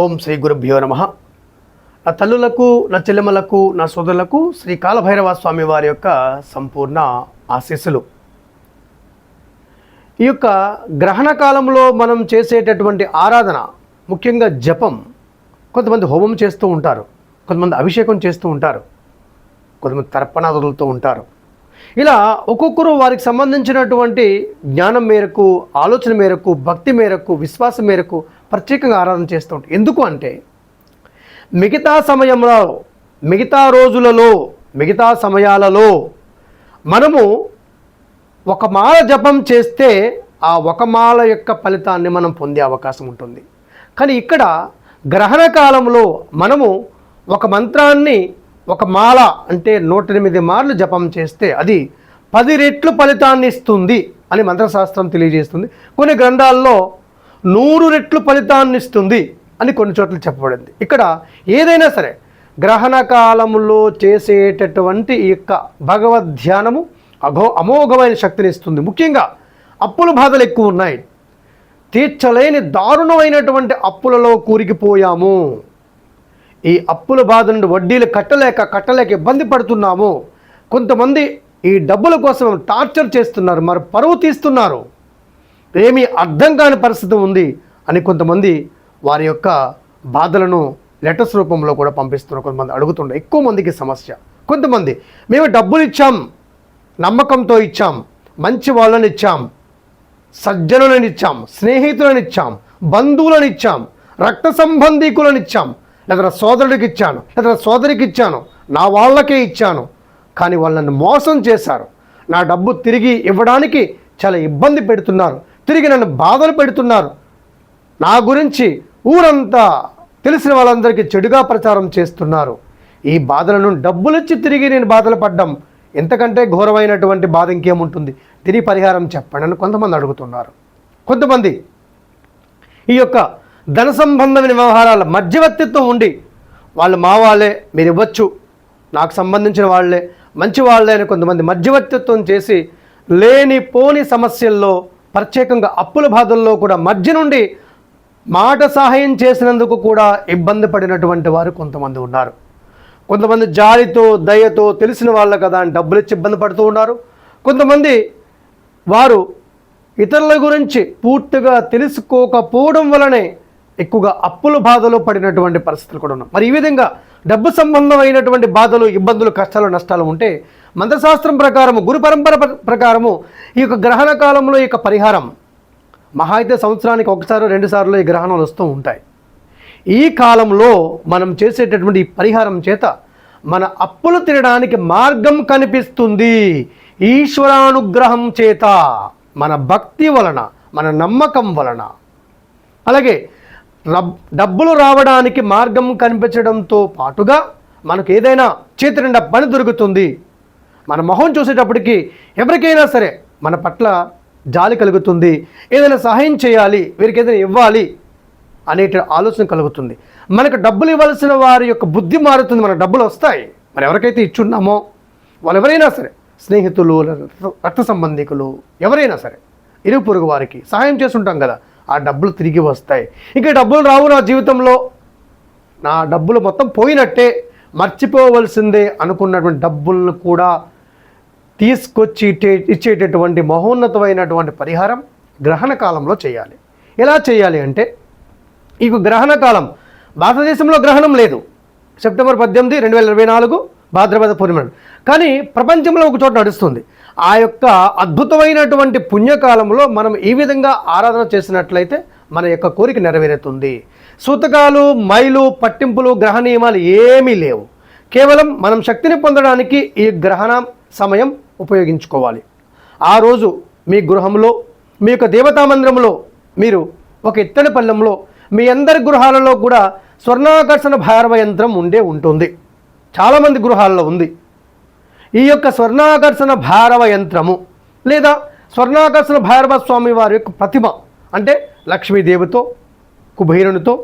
ఓం శ్రీ గురుభ్యో నమ. నా తల్లులకు నా చెల్లెమ్మలకు నా సోదరులకు శ్రీ కాలభైరవ స్వామి వారి యొక్క సంపూర్ణ ఆశీస్సులు. ఈ యొక్క గ్రహణ కాలంలో మనం చేసేటటువంటి ఆరాధన ముఖ్యంగా జపం కొంతమంది హోమం చేస్తూ ఉంటారు కొంతమంది అభిషేకం చేస్తూ ఉంటారు కొంతమంది తర్పణాదులతో ఉంటారు. ఇలా ఒక్కొక్కరు వారికి సంబంధించినటువంటి జ్ఞానం మేరకు ఆలోచన మేరకు భక్తి మేరకు విశ్వాసం మేరకు ప్రత్యేకంగా ఆరాధన చేస్తూ ఉంటారు. ఎందుకు అంటే మిగతా సమయంలో మిగతా రోజులలో మిగతా సమయాలలో మనము ఒక మాల జపం చేస్తే ఆ ఒక మాల యొక్క ఫలితాన్ని మనం పొందే అవకాశం ఉంటుంది. కానీ ఇక్కడ గ్రహణ కాలంలో మనము ఒక మంత్రాన్ని ఒక మాల అంటే నూట ఎనిమిది మార్లు జపం చేస్తే అది పది రెట్లు ఫలితాన్ని ఇస్తుంది అని మంత్రశాస్త్రం తెలియజేస్తుంది. కొన్ని గ్రంథాల్లో నూరు రెట్లు ఫలితాన్ని ఇస్తుంది అని కొన్ని చోట్ల చెప్పబడింది. ఇక్కడ ఏదైనా సరే గ్రహణ కాలంలో చేసేటటువంటి ఈ యొక్క భగవద్ ధ్యానము అఘో అమోఘమైన శక్తిని ఇస్తుంది. ముఖ్యంగా అప్పుల బాధలు ఎక్కువ ఉన్నాయి. తీర్చలేని దారుణమైనటువంటి అప్పులలో కూరికిపోయాము. ఈ అప్పుల బాధ నుండి వడ్డీలు కట్టలేక కట్టలేక ఇబ్బంది పడుతున్నాము. కొంతమంది ఈ డబ్బుల కోసం టార్చర్ చేస్తున్నారు మరి పరువు తీస్తున్నారు. ఏమీ అర్థం కాని పరిస్థితి ఉంది అని కొంతమంది వారి యొక్క బాధలను లెటర్స్ రూపంలో కూడా పంపిస్తున్నారు. కొంతమంది అడుగుతుండే ఎక్కువ మందికి సమస్య. కొంతమంది మేము డబ్బులు ఇచ్చాం నమ్మకంతో ఇచ్చాం మంచి వాళ్ళని ఇచ్చాం సజ్జనులను ఇచ్చాం స్నేహితులను ఇచ్చాం బంధువులను ఇచ్చాం రక్త సంబంధీకులను ఇచ్చాం లేదా నా సోదరుడికి ఇచ్చాను లేదా నా సోదరికి ఇచ్చాను నా వాళ్ళకే ఇచ్చాను కానీ వాళ్ళు నన్ను మోసం చేశారు. నా డబ్బు తిరిగి ఇవ్వడానికి చాలా ఇబ్బంది పెడుతున్నారు తిరిగి నన్ను బాధలు పెడుతున్నారు. నా గురించి ఊరంతా తెలిసిన వాళ్ళందరికీ చెడుగా ప్రచారం చేస్తున్నారు. ఈ బాధలను డబ్బులిచ్చి తిరిగి నేను బాధలు పడ్డం ఎంతకంటే ఘోరమైనటువంటి బాధ ఇంకేముంటుంది? తిరిగి పరిహారం చెప్పండి అని కొంతమంది అడుగుతున్నారు. కొంతమంది ఈ యొక్క ధన సంబంధమైన వ్యవహారాల మధ్యవర్తిత్వం ఉండి వాళ్ళు మా వాళ్ళే మీరు ఇవ్వచ్చు. నాకు సంబంధించిన వాళ్ళే మంచి వాళ్ళే అని కొంతమంది మధ్యవర్తిత్వం చేసి లేని పోని సమస్యల్లో ప్రత్యేకంగా అప్పుల బాధల్లో కూడా మధ్య నుండి మాట సహాయం చేసినందుకు కూడా ఇబ్బంది పడినటువంటి వారు కొంతమంది ఉన్నారు. కొంతమంది జాలితో దయతో తెలిసిన వాళ్ళ కదా అని డబ్బులు ఇచ్చి ఇబ్బంది పడుతూ ఉన్నారు. కొంతమంది వారు ఇతరుల గురించి పూర్తిగా తెలుసుకోకపోవడం వలనే ఎక్కువగా అప్పుల బాధలో పడినటువంటి పరిస్థితులు కూడా ఉన్నాయి. మరి ఈ విధంగా డబ్బు సంబంధమైనటువంటి బాధలు ఇబ్బందులు కష్టాలు నష్టాలు ఉంటే మంత్రశాస్త్రం ప్రకారము గురు పరంపర ప్ర- ప్రకారము ఈ యొక్క గ్రహణ కాలంలో ఈ యొక్క పరిహారం మహా అయితే సంవత్సరానికి ఒకసారి రెండు సార్లు ఈ గ్రహణాలు వస్తూ ఉంటాయి. ఈ కాలంలో మనం చేసేటటువంటి ఈ పరిహారం చేత మన అప్పులు తినడానికి మార్గం కనిపిస్తుంది. ఈశ్వరానుగ్రహం చేత మన భక్తి వలన మన నమ్మకం వలన. అలాగే డబ్బులు రావడానికి మార్గం కనిపించడంతో పాటుగా మనకు ఏదైనా చేతి నిండా పని దొరుకుతుంది. మన మొహం చూసేటప్పటికి ఎవరికైనా సరే మన పట్ల జాలి కలుగుతుంది. ఏదైనా సహాయం చేయాలి వీరికి ఏదైనా ఇవ్వాలి అనేట ఆలోచన కలుగుతుంది. మనకు డబ్బులు ఇవ్వాల్సిన వారి యొక్క బుద్ధి మారుతుంది మన డబ్బులు వస్తాయి. మరి ఎవరికైతే ఇచ్చున్నామో వాళ్ళు ఎవరైనా సరే స్నేహితులు రక్త- రక్త సంబంధికులు ఎవరైనా సరే ఇరుగు పొరుగు వారికి సహాయం చేస్తుంటాం కదా. ఆ డబ్బులు తిరిగి వస్తాయి. ఇంకా డబ్బులు రావు నా జీవితంలో. నా డబ్బులు మొత్తం పోయినట్టే మర్చిపోవలసిందే అనుకున్నటువంటి డబ్బులను కూడా తీసుకొచ్చి ఇట్టే- ఇచ్చేటటువంటి మహోన్నతమైనటువంటి పరిహారం గ్రహణ కాలంలో చేయాలి. ఎలా చేయాలి అంటే ఈ గ్రహణ కాలం భారతదేశంలో గ్రహణం లేదు. సెప్టెంబర్ పద్దెనిమిది రెండు వేల ఇరవై నాలుగు భాద్రపద పూర్ణిమ. కానీ ప్రపంచంలో ఒక చోట నడుస్తుంది. ఆ యొక్క అద్భుతమైనటువంటి పుణ్యకాలంలో మనం ఈ విధంగా ఆరాధన చేసినట్లయితే మన యొక్క కోరిక నెరవేరుతుంది. సూతకాలు మైలు పట్టింపులు గ్రహ నియమాలు ఏమీ లేవు. కేవలం మనం శక్తిని పొందడానికి ఈ గ్రహణ సమయం ఉపయోగించుకోవాలి. ఆ రోజు మీ గృహంలో మీ యొక్క దేవతా మందిరంలో మీరు ఒక ఎత్తడి పళ్ళెంలో మీ అందరి గృహాలలో కూడా స్వర్ణాకర్షణ భారవ యంత్రం ఉండే ఉంటుంది. చాలామంది గృహాల్లో ఉంది. ఈ యొక్క స్వర్ణాకర్షణ భారవ యంత్రము లేదా స్వర్ణాకర్షణ భైరవ స్వామి వారి యొక్క ప్రతిమ అంటే లక్ష్మీదేవితో కుబేరునితో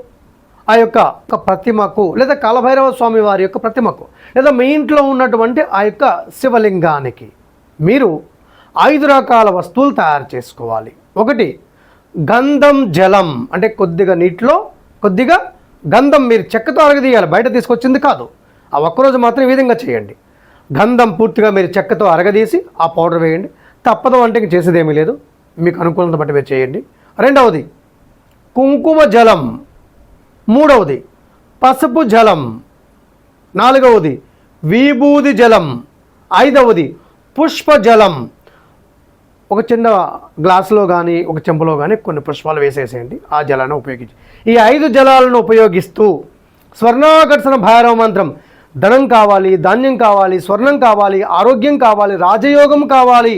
ఆ యొక్క ఒక ప్రతిమకు లేదా కాలభైరవ స్వామి వారి యొక్క ప్రతిమకు లేదా మీ ఇంట్లో ఉన్నటువంటి ఆ యొక్క శివలింగానికి మీరు ఐదు రకాల వస్తువులు తయారు చేసుకోవాలి. ఒకటి గంధం జలం అంటే కొద్దిగా నీటిలో కొద్దిగా గంధం మీరు చెక్కతో అరగదీయాలి బయట తీసుకొచ్చింది కాదు. ఆ ఒక్కరోజు మాత్రం ఈ విధంగా చేయండి. గంధం పూర్తిగా మీరు చెక్కతో అరగదీసి ఆ పౌడర్ వేయండి. తప్పదు అంటే ఇంక చేసేదేమీ లేదు. మీకు అనుకూలత బట్టి మీరు చేయండి. రెండవది కుంకుమ జలం. మూడవది పసుపు జలం. నాలుగవది విభూది జలం. ఐదవది పుష్ప జలం. ఒక చిన్న గ్లాసులో కానీ ఒక చెంబులో కానీ కొన్ని పుష్పాలు వేసేసేయండి. ఆ జలాన్ని ఉపయోగించి ఈ ఐదు జలాలను ఉపయోగిస్తూ స్వర్ణాకర్షణ భైరవ మంత్రం ధనం కావాలి ధాన్యం కావాలి స్వర్ణం కావాలి ఆరోగ్యం కావాలి రాజయోగం కావాలి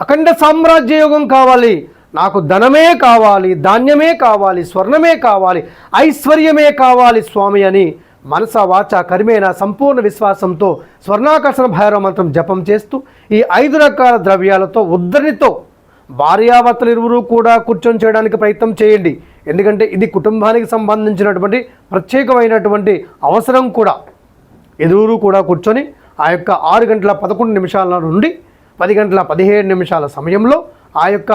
అఖండ సామ్రాజ్య యోగం కావాలి. నాకు ధనమే కావాలి ధాన్యమే కావాలి స్వర్ణమే కావాలి ఐశ్వర్యమే కావాలి స్వామి అని మనస వాచ కరిమేన సంపూర్ణ విశ్వాసంతో స్వర్ణాకర్షణ భైరవ మంత్రం జపం చేస్తూ ఈ ఐదు రకాల ద్రవ్యాలతో ఉద్ధరణితో భార్యాభర్తలు ఇరువురు కూడా కూర్చొని చేయడానికి ప్రయత్నం చేయండి. ఎందుకంటే ఇది కుటుంబానికి సంబంధించినటువంటి ప్రత్యేకమైనటువంటి అవసరం కూడా. ఎదురు కూడా కూర్చొని ఆ యొక్క ఆరు గంటల పదకొండు నిమిషాల నుండి పది గంటల పదిహేడు నిమిషాల సమయంలో ఆ యొక్క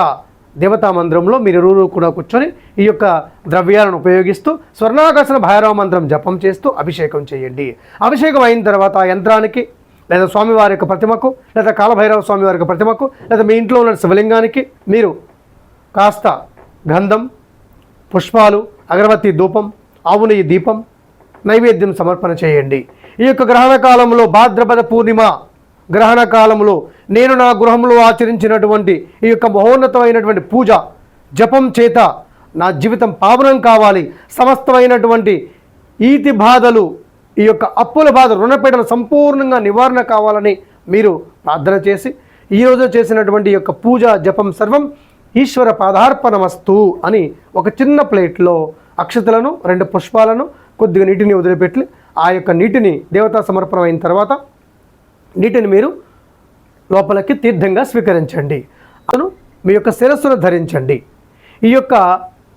దేవతా మందిరంలో మీరు ఇరువురు కూడా కూర్చొని ఈ యొక్క ద్రవ్యాలను ఉపయోగిస్తూ స్వర్ణాకర్షణ భైరవ మంత్రం జపం చేస్తూ అభిషేకం చేయండి. అభిషేకం అయిన తర్వాత ఆ యంత్రానికి లేదా స్వామివారి యొక్క ప్రతిమకు లేదా కాలభైరవ స్వామివారి యొక్క ప్రతిమకు లేదా మీ ఇంట్లో ఉన్న శివలింగానికి మీరు కాస్త గంధం పుష్పాలు అగరబత్తి ధూపం ఆవు నెయ్యి దీపం నైవేద్యం సమర్పణ చేయండి. ఈ యొక్క గ్రహణ కాలంలో భాద్రపద పూర్ణిమ గ్రహణ కాలంలో నేను నా గృహంలో ఆచరించినటువంటి ఈ యొక్క మహోన్నతమైనటువంటి పూజ జపం చేత నా జీవితం పావనం కావాలి. సమస్తమైనటువంటి ఈతి బాధలు ఈ యొక్క అప్పుల బాధ రుణపీడలు సంపూర్ణంగా నివారణ కావాలని మీరు ప్రార్థన చేసి ఈరోజు చేసినటువంటి ఈ యొక్క పూజ జపం సర్వం ఈశ్వర పాదార్పణమస్తు అని ఒక చిన్న ప్లేట్లో అక్షతలను రెండు పుష్పాలను కొద్దిగా నీటిని వదిలిపెట్టి ఆ యొక్క నీటిని దేవతా సమర్పణ అయిన తర్వాత నీటిని మీరు లోపలికి తీర్థంగా స్వీకరించండి. అతను మీ యొక్క శిరస్సును ధరించండి. ఈ యొక్క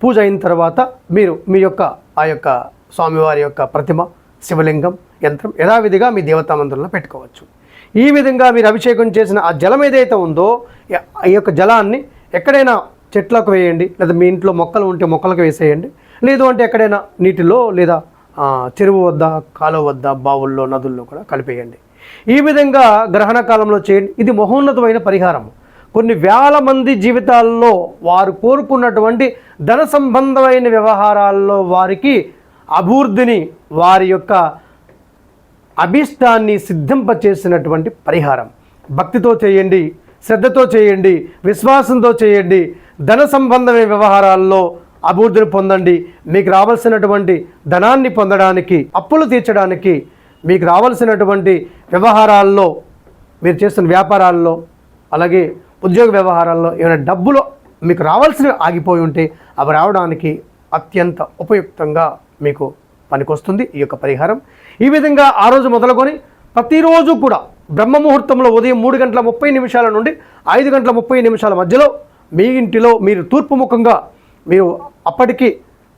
పూజ అయిన తర్వాత మీరు మీ యొక్క ఆ యొక్క స్వామివారి యొక్క ప్రతిమ శివలింగం యంత్రం యథావిధిగా మీ దేవతా మందిరంలో పెట్టుకోవచ్చు. ఈ విధంగా మీరు అభిషేకం చేసిన ఆ జలం ఏదైతే ఉందో ఈ- యొక్క జలాన్ని ఎక్కడైనా చెట్లకు వేయండి లేదా మీ ఇంట్లో మొక్కలు ఉంటే మొక్కలకు వేసేయండి లేదు అంటే ఎక్కడైనా నీటిలో లేదా చెరువు వద్ద కాలువ వద్ద బావుల్లో నదుల్లో కూడా కలిపేయండి. ఈ విధంగా గ్రహణ కాలంలో చేయండి. ఇది మహోన్నతమైన పరిహారం కొన్ని వేల మంది జీవితాల్లో వారు కోరుకున్నటువంటి ధన సంబంధమైన వ్యవహారాల్లో వారికి అభివృద్ధిని వారి యొక్క అభీష్టాన్ని సిద్ధింపచేసినటువంటి పరిహారం. భక్తితో చేయండి శ్రద్ధతో చేయండి విశ్వాసంతో చేయండి. ధన సంబంధమైన వ్యవహారాల్లో అభివృద్ధిని పొందండి. మీకు రావాల్సినటువంటి ధనాన్ని పొందడానికి అప్పులు తీర్చడానికి మీకు రావాల్సినటువంటి వ్యవహారాల్లో మీరు చేస్తున్న వ్యాపారాల్లో అలాగే ఉద్యోగ వ్యవహారాల్లో ఏమైనా డబ్బులు మీకు రావాల్సినవి ఆగిపోయి ఉంటే అవి రావడానికి అత్యంత ఉపయుక్తంగా మీకు పనికొస్తుంది. ఈ యొక్క పరిహారం ఈ విధంగా ఆ రోజు మొదలుకొని ప్రతిరోజు కూడా బ్రహ్మ ముహూర్తంలో ఉదయం మూడు గంటల ముప్పై నిమిషాల నుండి ఐదు గంటల ముప్పై నిమిషాల మధ్యలో మీ ఇంటిలో మీరు తూర్పు ముఖంగా మీరు అప్పటికి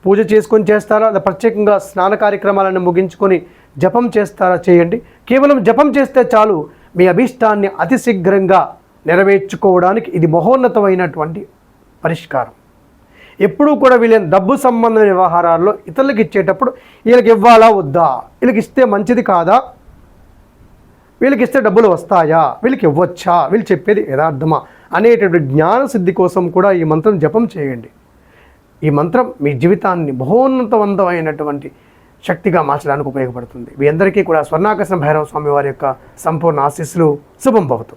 పూజ చేసుకొని చేస్తారా? లేదా ప్రత్యేకంగా స్నాన కార్యక్రమాలను ముగించుకొని జపం చేస్తారా? చేయండి. కేవలం జపం చేస్తే చాలు మీ అభీష్టాన్ని అతి శీఘ్రంగా నెరవేర్చుకోవడానికి ఇది మహోన్నతమైనటువంటి పరిష్కారం. ఎప్పుడూ కూడా వీళ్ళని డబ్బు సంబంధమైన వ్యవహారాల్లో ఇతరులకు ఇచ్చేటప్పుడు వీళ్ళకి ఇవ్వాలా? వద్దా? వీళ్ళకి ఇస్తే మంచిది కాదా? వీళ్ళకి ఇస్తే డబ్బులు వస్తాయా? వీళ్ళకి ఇవ్వచ్చా? వీళ్ళు చెప్పేది యథార్థమా? అనేటటువంటి జ్ఞాన సిద్ధి కోసం కూడా ఈ మంత్రం జపం చేయండి. ఈ మంత్రం మీ జీవితాన్ని బహోన్నతవంతమైనటువంటి శక్తిగా మార్చడానికి ఉపయోగపడుతుంది. మీ అందరికీ కూడా స్వర్ణాకర్షణ భైరవ స్వామి వారి యొక్క సంపూర్ణ ఆశీస్సులు. శుభం భవతు.